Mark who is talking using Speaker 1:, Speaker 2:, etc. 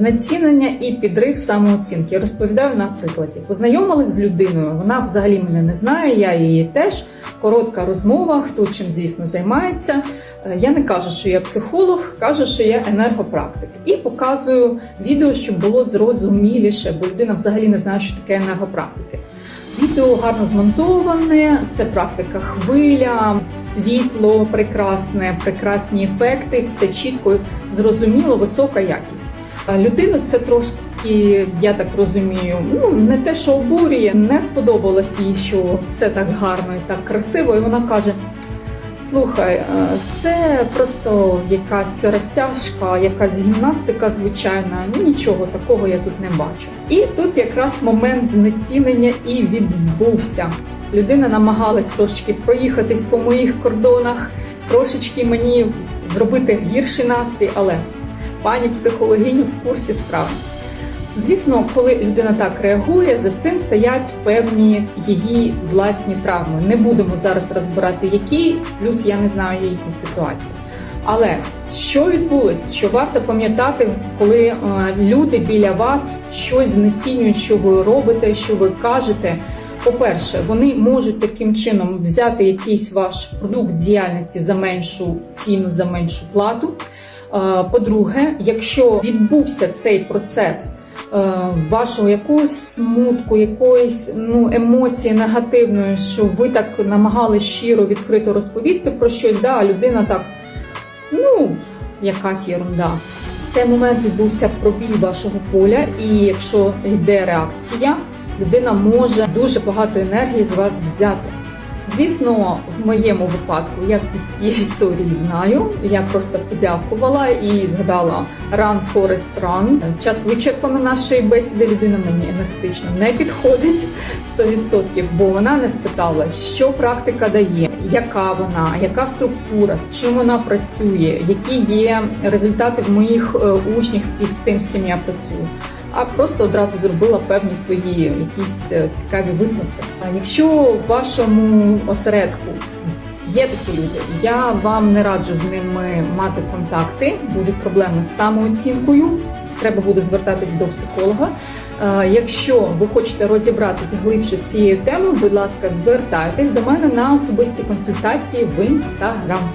Speaker 1: знецінення і підрив самооцінки. Я розповідаю на прикладі. Познайомилась з людиною. Вона взагалі мене не знає. Я її теж. Коротка розмова. Хто чим, звісно, займається. Е, Я не кажу, що я психолог, кажу, що я енергопрактик. І показую відео, щоб було зрозуміліше, бо людина взагалі не знає, що таке енергопрактики. Відео гарно змонтоване, це практика хвиля, світло прекрасне, прекрасні ефекти, все чітко, зрозуміло, висока якість. А Людину це трошки, я так розумію, ну не те, що обурює, не сподобалось їй, що все так гарно і так красиво. І вона каже: Слухай, е, це просто якась розтяжка, якась гімнастика звичайна. Ну нічого такого я тут не бачу. І тут якраз момент знецінення і відбувся. Людина намагалась трошки проїхатись по моїх кордонах, трошечки мені зробити гірший настрій, але пані психологиня в курсі справи. Звісно, коли людина так реагує, за цим стоять певні її власні травми. Не будемо зараз розбирати, які, плюс я не знаю їхню ситуацію. Але що відбулось, що варто пам'ятати, коли е, люди біля вас щось знецінюють, що ви робите, що ви кажете. По-перше, вони можуть таким чином взяти якийсь ваш продукт діяльності за меншу ціну, за меншу плату. По-друге, якщо відбувся цей процес е, вашого якогось смутку, якоїсь ну емоції негативної, що ви так намагалися щиро відкрито розповісти про щось, да, а людина так, ну, якась єрунда. Цей момент відбувся пробій вашого поля, і якщо йде реакція, людина може дуже багато енергії з вас взяти. Звісно, в моєму випадку я всі ці історії знаю. Я просто подякувала і згадала Run Forest Run. Час вичерпано нашої бесіди. Людина мені енергетично не підходить 100%, бо вона не спитала, що практика дає, яка вона, яка структура, з чим вона працює, які є результати в моїх е, учнях із тим, з ким я працюю а просто одразу зробила певні свої якісь е, цікаві висновки. А якщо в вашому осередку є такі люди, я вам не раджу з ними мати контакти, будуть проблеми з самооцінкою. Треба буде звертатись до психолога. Е, Якщо ви хочете розібратися глибше з цією темою, будь ласка, звертайтесь до мене на особисті консультації в інстаграм.